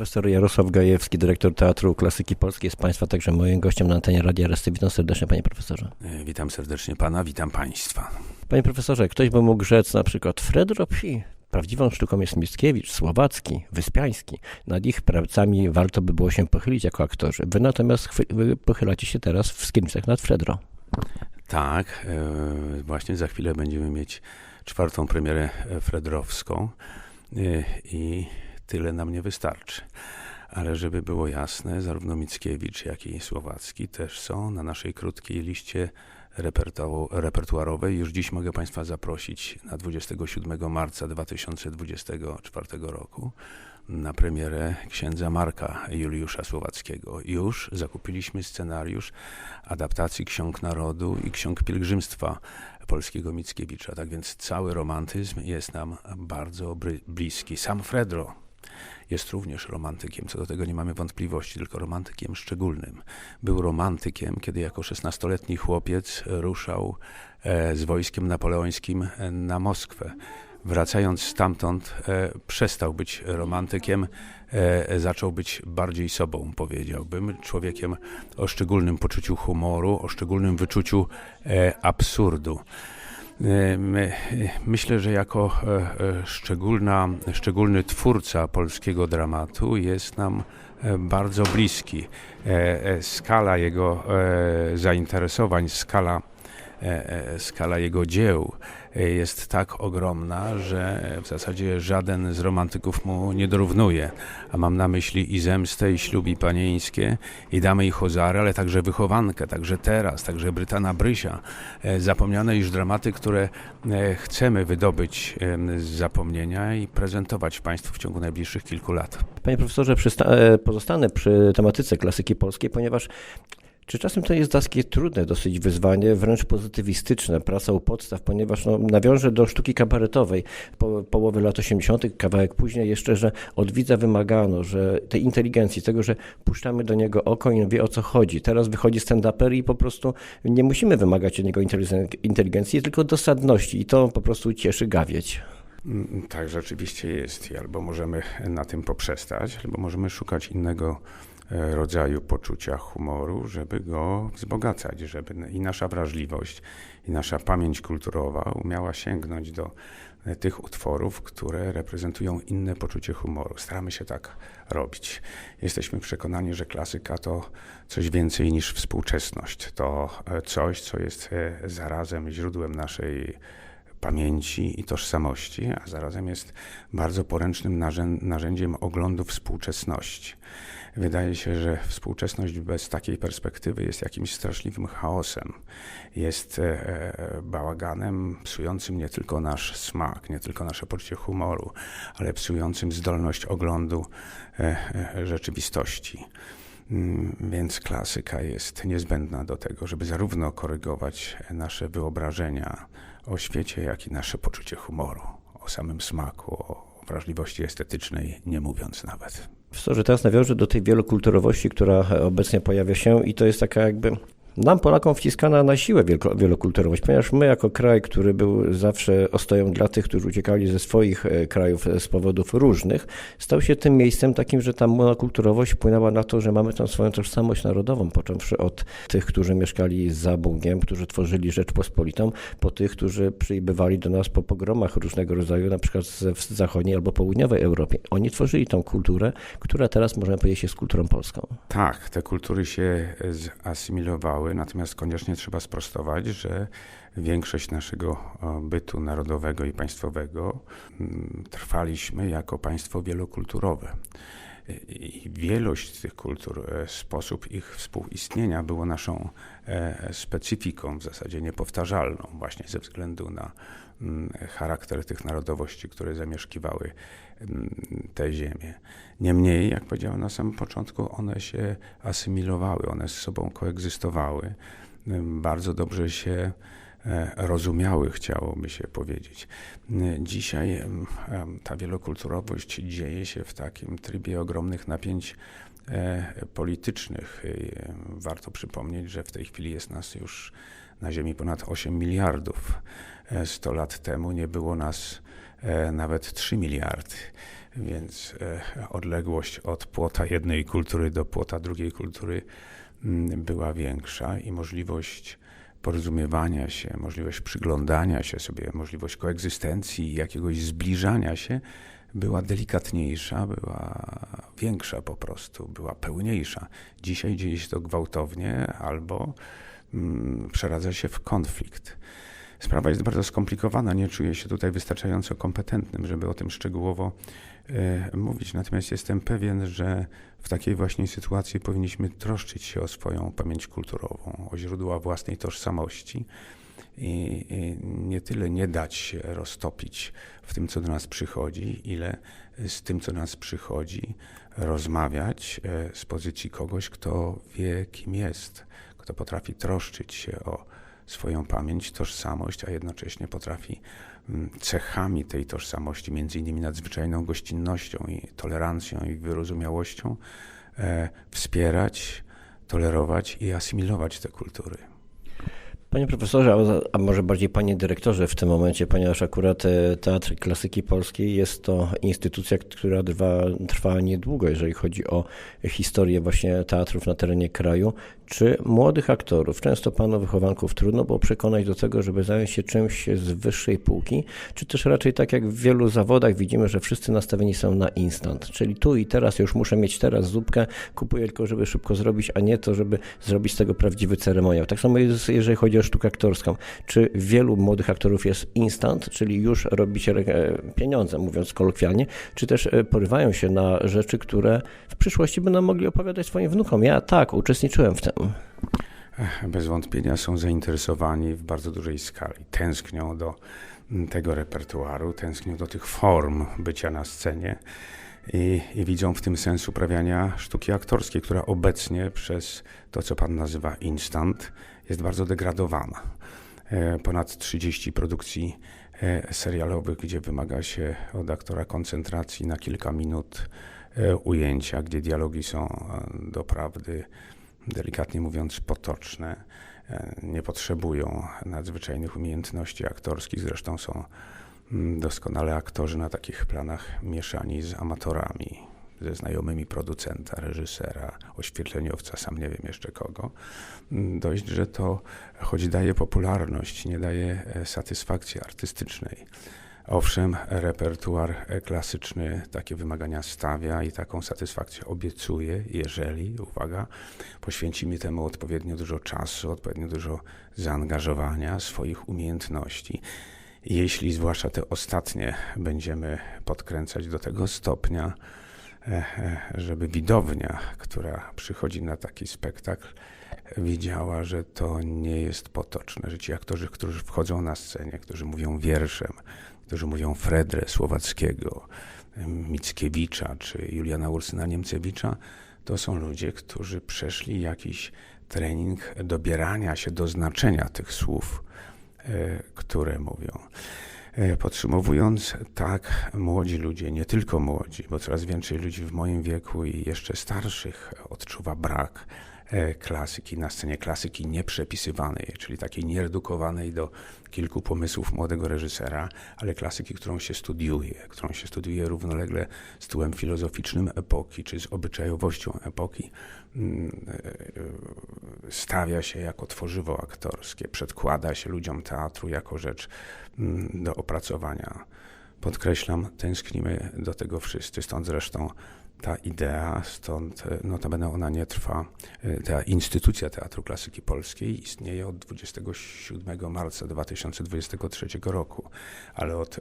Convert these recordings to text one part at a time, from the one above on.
Profesor Jarosław Gajewski, dyrektor Teatru Klasyki Polskiej, jest Państwa także moim gościem na antenie Radia Resty. Witam serdecznie, panie profesorze. E, Witam serdecznie pana, witam państwa. Panie profesorze, ktoś by mógł rzec na przykład Fredro Psi. Prawdziwą sztuką jest Mickiewicz, Słowacki, Wyspiański. Nad ich pracami warto by było się pochylić jako aktorzy. Wy natomiast wy pochylacie się teraz w Skimsach nad Fredro. Tak, e, właśnie za chwilę będziemy mieć czwartą premierę e, fredrowską i tyle nam nie wystarczy. Ale żeby było jasne, zarówno Mickiewicz, jak i Słowacki też są na naszej krótkiej liście repertu- repertuarowej. Już dziś mogę Państwa zaprosić na 27 marca 2024 roku na premierę księdza Marka Juliusza Słowackiego. Już zakupiliśmy scenariusz adaptacji Ksiąg Narodu i Ksiąg Pielgrzymstwa polskiego Mickiewicza. Tak więc cały romantyzm jest nam bardzo bliski. Sam Fredro jest również romantykiem, co do tego nie mamy wątpliwości, tylko romantykiem szczególnym. Był romantykiem, kiedy jako 16-letni chłopiec ruszał e, z wojskiem napoleońskim e, na Moskwę. Wracając stamtąd, e, przestał być romantykiem, e, zaczął być bardziej sobą, powiedziałbym, człowiekiem o szczególnym poczuciu humoru, o szczególnym wyczuciu e, absurdu. E, my- Myślę, że jako e, e, szczególna, szczególny twórca polskiego dramatu jest nam bardzo bliski. Skala jego zainteresowań, skala, skala jego dzieł e, jest tak ogromna, że w zasadzie żaden z romantyków mu nie dorównuje. A mam na myśli i zemstę, i ślubi panieńskie, i damę i Hozary, ale także wychowankę, także teraz, także Brytana Brysia. E, Zapomniane już dramaty, które e, chcemy wydobyć z zapomnienia i prezentować Państwu w ciągu najbliższych kilku lat. Panie profesorze, e, pozostanę przy tematyce klasyki polskiej, ponieważ czy czasem to jest takie trudne dosyć wyzwanie, wręcz pozytywistyczne, praca u podstaw, ponieważ no, nawiążę do sztuki kabaretowej po, połowy lat 80., kawałek później jeszcze, że od widza wymagano, że tej inteligencji, tego, że puszczamy do niego oko i on wie o co chodzi. Teraz wychodzi stand-uper i po prostu nie musimy wymagać od niego inteligen- inteligencji, tylko dosadności i to po prostu cieszy gawieć. Mm, Tak rzeczywiście jest albo możemy na tym poprzestać, albo możemy szukać innego rodzaju poczucia humoru, żeby go wzbogacać, żeby i nasza wrażliwość, i nasza pamięć kulturowa umiała sięgnąć do e, tych utworów, które reprezentują inne poczucie humoru. Staramy się tak robić. Jesteśmy przekonani, że klasyka to coś więcej niż współczesność. To e, coś, co jest e, zarazem źródłem naszej pamięci i tożsamości, a zarazem jest bardzo poręcznym narzę- narzędziem oglądu współczesności. Wydaje się, że współczesność bez takiej perspektywy jest jakimś straszliwym chaosem. Jest e, e, bałaganem psującym nie tylko nasz smak, nie tylko nasze poczucie humoru, ale psującym zdolność oglądu e, rzeczywistości. Mm, Więc klasyka jest niezbędna do tego, żeby zarówno korygować nasze wyobrażenia o świecie, jak i nasze poczucie humoru, o samym smaku, o wrażliwości estetycznej, nie mówiąc nawet. Profesorze, teraz nawiążę do tej wielokulturowości, która obecnie pojawia się i to jest taka jakby nam Polakom wciskana na siłę wielokulturowość, ponieważ my jako kraj, który był zawsze ostoją dla tych, którzy uciekali ze swoich e, krajów e, z powodów różnych, stał się tym miejscem takim, że ta monokulturowość wpłynęła na to, że mamy tą swoją tożsamość narodową, począwszy od tych, którzy mieszkali za Bugiem, którzy tworzyli Rzeczpospolitą, po tych, którzy przybywali do nas po pogromach różnego rodzaju, na przykład w zachodniej albo południowej Europie. Oni tworzyli tą kulturę, która teraz, możemy powiedzieć, jest kulturą polską. Tak, te kultury się zasymilowały, natomiast koniecznie trzeba sprostować, że większość naszego e, bytu narodowego i państwowego trwaliśmy jako państwo wielokulturowe. I wielość tych kultur, e, sposób ich współistnienia było naszą e, specyfiką, w zasadzie niepowtarzalną, właśnie ze względu na mm, charakter tych narodowości, które zamieszkiwały mm, te ziemię. Niemniej, jak powiedziałem na samym początku, one się asymilowały, one z sobą koegzystowały. Bardzo dobrze się rozumiały, chciałoby się powiedzieć. Y, Dzisiaj ta wielokulturowość dzieje się w takim trybie ogromnych napięć e, politycznych. Warto przypomnieć, że w tej chwili jest nas już na Ziemi ponad 8 miliardów. E, 100 lat temu nie było nas e, nawet 3 miliardy. Więc e, odległość od płota jednej kultury do płota drugiej kultury mm, była większa i możliwość porozumiewania się, możliwość przyglądania się sobie, możliwość koegzystencji, jakiegoś zbliżania się była delikatniejsza, była większa po prostu, była pełniejsza. Dzisiaj dzieje się to gwałtownie albo mm, przeradza się w konflikt. Sprawa jest bardzo skomplikowana, nie czuję się tutaj wystarczająco kompetentnym, żeby o tym szczegółowo e, mówić. Natomiast jestem pewien, że w takiej właśnie sytuacji powinniśmy troszczyć się o swoją pamięć kulturową, o źródła własnej tożsamości i, i nie tyle nie dać się roztopić w tym, co do nas przychodzi, ile z tym, co do nas przychodzi, rozmawiać e, z pozycji kogoś, kto wie, kim jest, kto potrafi troszczyć się o swoją pamięć, tożsamość, a jednocześnie potrafi mm, cechami tej tożsamości, między innymi nadzwyczajną gościnnością i tolerancją i wyrozumiałością, e, wspierać, tolerować i asymilować te kultury. Panie profesorze, a może bardziej panie dyrektorze w tym momencie, ponieważ akurat e, Teatr Klasyki Polskiej jest to instytucja, która trwa, trwa niedługo, jeżeli chodzi o historię właśnie teatrów na terenie kraju. Czy młodych aktorów, często panów wychowanków, trudno było przekonać do tego, żeby zająć się czymś z wyższej półki, czy też raczej tak jak w wielu zawodach widzimy, że wszyscy nastawieni są na instant, czyli tu i teraz już muszę mieć teraz zupkę, kupuję tylko, żeby szybko zrobić, a nie to, żeby zrobić z tego prawdziwy ceremoniał. Tak samo jest, jeżeli chodzi o sztukę aktorską. Czy wielu młodych aktorów jest instant, czyli już robić e, pieniądze, mówiąc kolokwialnie, czy też e, porywają się na rzeczy, które w przyszłości będą mogli opowiadać swoim wnukom. Ja tak, uczestniczyłem w tym. Bez wątpienia są zainteresowani w bardzo dużej skali. Tęsknią do tego repertuaru, tęsknią do tych form bycia na scenie i, i widzą w tym sens uprawiania sztuki aktorskiej, która obecnie przez to, co pan nazywa instant, jest bardzo degradowana. E, ponad 30 produkcji e, serialowych, gdzie wymaga się od aktora koncentracji na kilka minut e, ujęcia, gdzie dialogi są doprawdy, delikatnie mówiąc, potoczne, nie potrzebują nadzwyczajnych umiejętności aktorskich, zresztą są mm, doskonale aktorzy na takich planach mieszani z amatorami ze znajomymi producenta, reżysera, oświetleniowca, sam nie wiem jeszcze kogo. Mm, dość, że to choć daje popularność, nie daje e, satysfakcji artystycznej. Owszem, repertuar e, klasyczny takie wymagania stawia i taką satysfakcję obiecuje, jeżeli, uwaga, poświęcimy temu odpowiednio dużo czasu, odpowiednio dużo zaangażowania, swoich umiejętności. Jeśli zwłaszcza te ostatnie będziemy podkręcać do tego stopnia, żeby widownia, która przychodzi na taki spektakl, widziała, że to nie jest potoczne, że ci aktorzy, którzy wchodzą na scenę, którzy mówią wierszem, którzy mówią Fredre Słowackiego, Mickiewicza czy Juliana Ursyna Niemcewicza, to są ludzie, którzy przeszli jakiś trening dobierania się do znaczenia tych słów, e, które mówią. E, podsumowując, tak, młodzi ludzie, nie tylko młodzi, bo coraz więcej ludzi w moim wieku i jeszcze starszych odczuwa brak e, klasyki na scenie, klasyki nieprzepisywanej, czyli takiej nieredukowanej do kilku pomysłów młodego reżysera, ale klasyki, którą się studiuje, którą się studiuje równolegle z tyłem filozoficznym epoki, czy z obyczajowością epoki, mm, e, stawia się jako tworzywo aktorskie, przedkłada się ludziom teatru jako rzecz mm, do opracowania. Podkreślam, tęsknimy do tego wszyscy, stąd zresztą ta idea, stąd e, notabene ona nie trwa. E, ta instytucja Teatru Klasyki Polskiej istnieje od 27 marca 2023 roku, ale od e,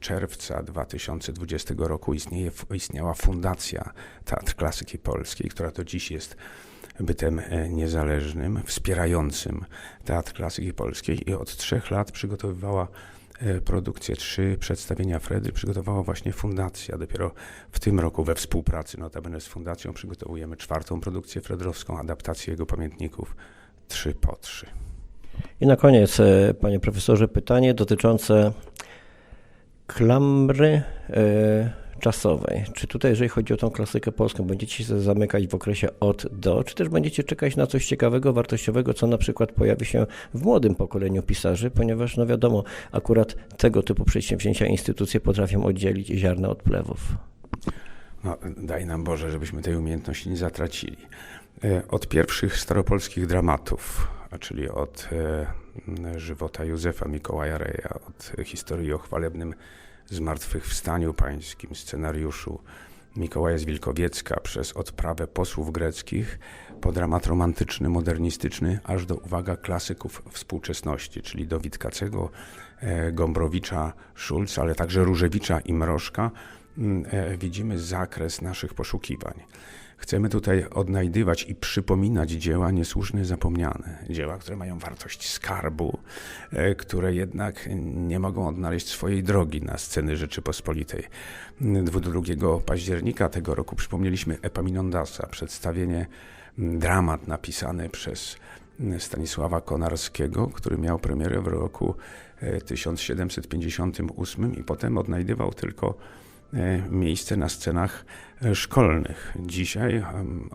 czerwca 2020 roku istnieje, istniała Fundacja Teatr Klasyki Polskiej, która do dziś jest bytem niezależnym, wspierającym Teatr Klasyki Polskiej i od trzech lat przygotowywała E, produkcję. Trzy przedstawienia Fredy przygotowała właśnie fundacja. Dopiero w tym roku we współpracy notabene z fundacją przygotowujemy czwartą produkcję fredrowską, adaptację jego pamiętników trzy po trzy. I na koniec, e, panie profesorze, pytanie dotyczące klamry, e, czasowej. Czy tutaj, jeżeli chodzi o tą klasykę polską, będziecie się zamykać w okresie od do, czy też będziecie czekać na coś ciekawego, wartościowego, co na przykład pojawi się w młodym pokoleniu pisarzy, ponieważ, no wiadomo, akurat tego typu przedsięwzięcia instytucje potrafią oddzielić ziarna od plewów. No, daj nam Boże, żebyśmy tej umiejętności nie zatracili. E, Od pierwszych staropolskich dramatów, czyli od e, żywota Józefa Mikołaja Reja, od historii o chwalebnym zmartwychwstaniu pańskim, scenariuszu Mikołaja z Wilkowiecka, przez odprawę posłów greckich, po dramat romantyczny, modernistyczny, aż do, uwaga, klasyków współczesności, czyli do Witkacego, e, Gombrowicza, Szulca, ale także Różewicza i Mrożka, widzimy zakres naszych poszukiwań. Chcemy tutaj odnajdywać i przypominać dzieła niesłusznie zapomniane. Dzieła, które mają wartość skarbu, e, które jednak nie mogą odnaleźć swojej drogi na sceny Rzeczypospolitej. 22 października tego roku przypomnieliśmy Epaminondasa, przedstawienie, m, dramat napisany przez m, Stanisława Konarskiego, który miał premierę w roku e, 1758 i potem odnajdywał tylko e, miejsce na scenach e, szkolnych. Dzisiaj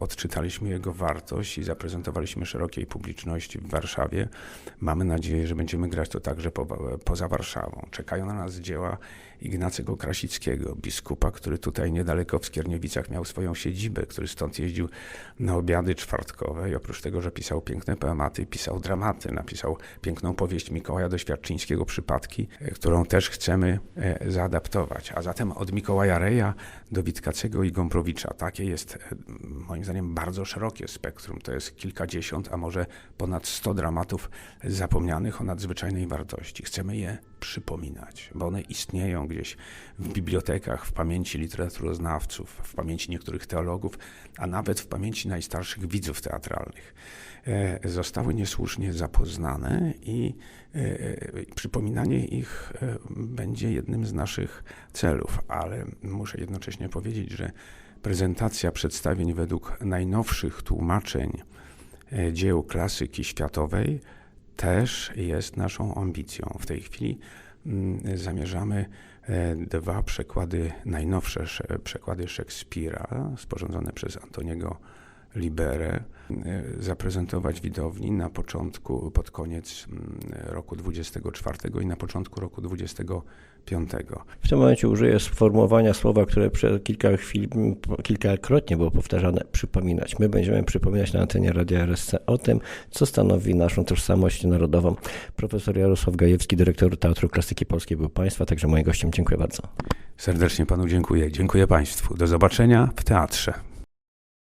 odczytaliśmy jego wartość i zaprezentowaliśmy szerokiej publiczności w Warszawie. Mamy nadzieję, że będziemy grać to także po, poza Warszawą. Czekają na nas dzieła Ignacego Krasickiego, biskupa, który tutaj niedaleko w Skierniewicach miał swoją siedzibę, który stąd jeździł na obiady czwartkowe i oprócz tego, że pisał piękne poematy, pisał dramaty, napisał piękną powieść Mikołaja Doświadczyńskiego Przypadki, e, którą też chcemy e, zaadaptować. A zatem od Mikołaja Reja do Witkacego i Gombrowicza. Takie jest e, moim zdaniem bardzo szerokie spektrum. To jest kilkadziesiąt, a może ponad sto dramatów zapomnianych o nadzwyczajnej wartości. Chcemy je przypominać, bo one istnieją gdzieś w bibliotekach, w pamięci literaturoznawców, w pamięci niektórych teologów, a nawet w pamięci najstarszych widzów teatralnych. E, Zostały niesłusznie zapoznane i e, przypominanie ich e, będzie jednym z naszych celów, ale muszę jednocześnie powiedzieć, że prezentacja przedstawień według najnowszych tłumaczeń e, dzieł klasyki światowej też jest naszą ambicją. W tej chwili mm, zamierzamy e, dwa przekłady, najnowsze sze- przekłady Szekspira, sporządzone przez Antoniego Liberę, zaprezentować widowni na początku, pod koniec mm, roku 24 i na początku roku 25. W tym momencie użyję sformułowania słowa, które przez kilka chwil, kilkakrotnie było powtarzane, przypominać. My będziemy przypominać na antenie Radia RSC o tym, co stanowi naszą tożsamość narodową. Profesor Jarosław Gajewski, dyrektor Teatru Klasyki Polskiej był Państwa, także moim gościem. Dziękuję bardzo. Serdecznie panu dziękuję. Dziękuję państwu. Do zobaczenia w teatrze.